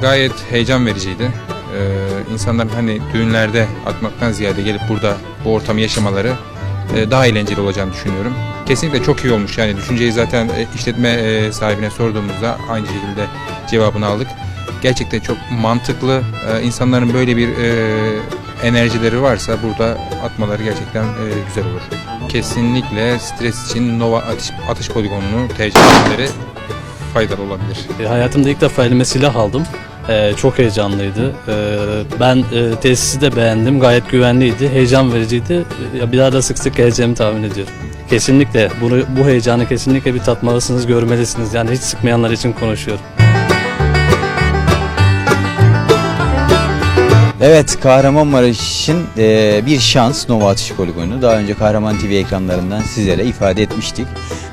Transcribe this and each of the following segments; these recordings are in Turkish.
gayet heyecan vericiydi. Ee, insanların hani düğünlerde atmaktan ziyade gelip burada bu ortamı yaşamaları e, daha eğlenceli olacağını düşünüyorum. Kesinlikle çok iyi olmuş. Yani düşünceyi zaten e, işletme e, sahibine sorduğumuzda aynı şekilde cevabını aldık. Gerçekten çok mantıklı. E, insanların böyle bir e, enerjileri varsa burada atmaları gerçekten e, güzel olur. Kesinlikle stres için Nova atış, atış poligonunu tercih etmeleri faydalı olabilir. E, Hayatımda ilk defa elime silah aldım. E, çok heyecanlıydı. E, ben e, tesisi de beğendim. Gayet güvenliydi. Heyecan vericiydi. E, bir daha da sık sık geleceğimi tahmin ediyorum. Kesinlikle bunu bu heyecanı kesinlikle bir tatmalısınız, görmelisiniz. Yani hiç sıkmayanlar için konuşuyorum. Evet Kahramanmaraş'ın e, bir şans Nova Atış Poligonu. Daha önce Kahraman TV ekranlarından sizlere ifade etmiştik.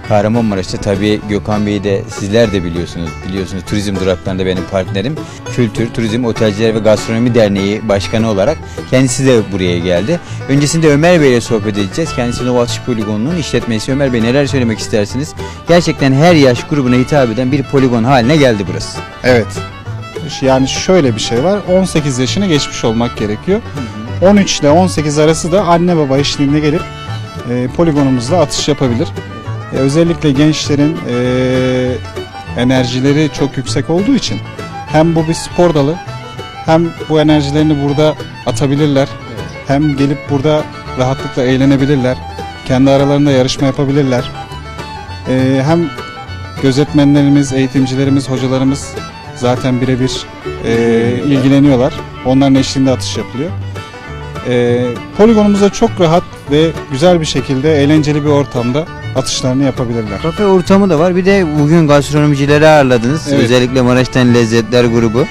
Kahramanmaraş'ta tabii Gökhan Bey'i de sizler de biliyorsunuz. Biliyorsunuz turizm duraklarında benim partnerim. Kültür, Turizm, Otelciler ve Gastronomi Derneği Başkanı olarak kendisi de buraya geldi. Öncesinde Ömer Bey ile sohbet edeceğiz. Kendisi Nova Atış Poligonu'nun işletmesi. Ömer Bey neler söylemek istersiniz? Gerçekten her yaş grubuna hitap eden bir poligon haline geldi burası. Evet. Yani şöyle bir şey var. 18 yaşını geçmiş olmak gerekiyor. 13 ile 18 arası da anne baba eşliğinde gelip e, poligonumuzda atış yapabilir. E, özellikle gençlerin e, enerjileri çok yüksek olduğu için hem bu bir spor dalı hem bu enerjilerini burada atabilirler. Hem gelip burada rahatlıkla eğlenebilirler. Kendi aralarında yarışma yapabilirler. E, hem gözetmenlerimiz, eğitimcilerimiz, hocalarımız zaten birebir e, ilgileniyorlar. Onların eşliğinde atış yapılıyor. E, poligonumuzda çok rahat ve güzel bir şekilde eğlenceli bir ortamda atışlarını yapabilirler. Kafe ortamı da var. Bir de bugün gastronomicileri ağırladınız. Evet. Özellikle Maraş'tan Lezzetler grubu.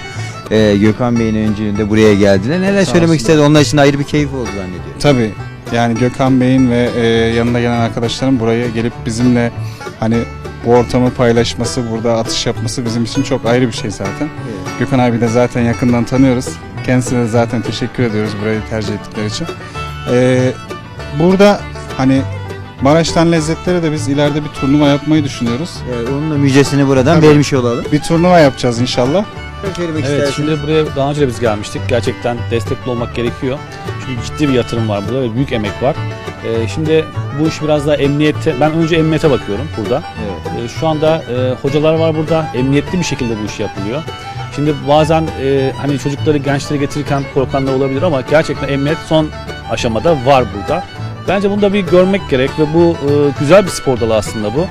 Ee, Gökhan Bey'in öncülüğünde buraya geldiler. Neler Sağ söylemek olsunlar. istedi? Onlar için ayrı bir keyif oldu zannediyorum. Tabii yani Gökhan Bey'in ve e, yanına gelen arkadaşların buraya gelip bizimle hani bu ortamı paylaşması, burada atış yapması bizim için çok ayrı bir şey zaten. Gökhan abi de zaten yakından tanıyoruz. Kendisine de zaten teşekkür ediyoruz burayı tercih ettikleri için. Ee, burada hani Maraş'tan lezzetlere de biz ileride bir turnuva yapmayı düşünüyoruz. Ee, onun da müjdesini buradan Tabii. vermiş olalım. Bir turnuva yapacağız inşallah. Evet, istersiniz? şimdi buraya daha önce de biz gelmiştik. Gerçekten destekli olmak gerekiyor. Çünkü ciddi bir yatırım var burada ve büyük emek var. E, şimdi bu iş biraz daha emniyette, ben önce emniyete bakıyorum burada. Evet. E, Şu anda e, hocalar var burada. Emniyetli bir şekilde bu iş yapılıyor. Şimdi bazen e, hani çocukları, gençleri getirirken korkanlar olabilir ama gerçekten emniyet son aşamada var burada. Bence bunu da bir görmek gerek ve bu e, güzel bir spor dalı aslında bu.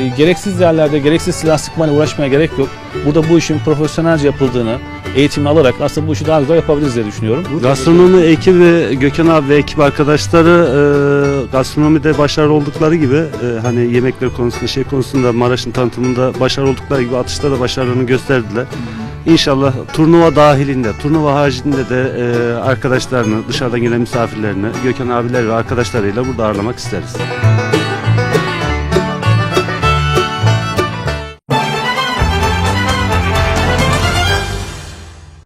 E, gereksiz yerlerde, gereksiz silah sıkmayla uğraşmaya gerek yok. Burada bu işin profesyonelce yapıldığını, eğitimini alarak aslında bu işi daha güzel yapabiliriz diye düşünüyorum. Gastronomi ekibi Gökhan abi ve ekip arkadaşları e, gastronomide başarılı oldukları gibi e, hani yemekler konusunda şey konusunda Maraş'ın tanıtımında başarılı oldukları gibi atışta da başarılarını gösterdiler. İnşallah turnuva dahilinde, turnuva haricinde de e, arkadaşlarını, dışarıdan gelen misafirlerini Gökhan abiler ve arkadaşlarıyla burada ağırlamak isteriz.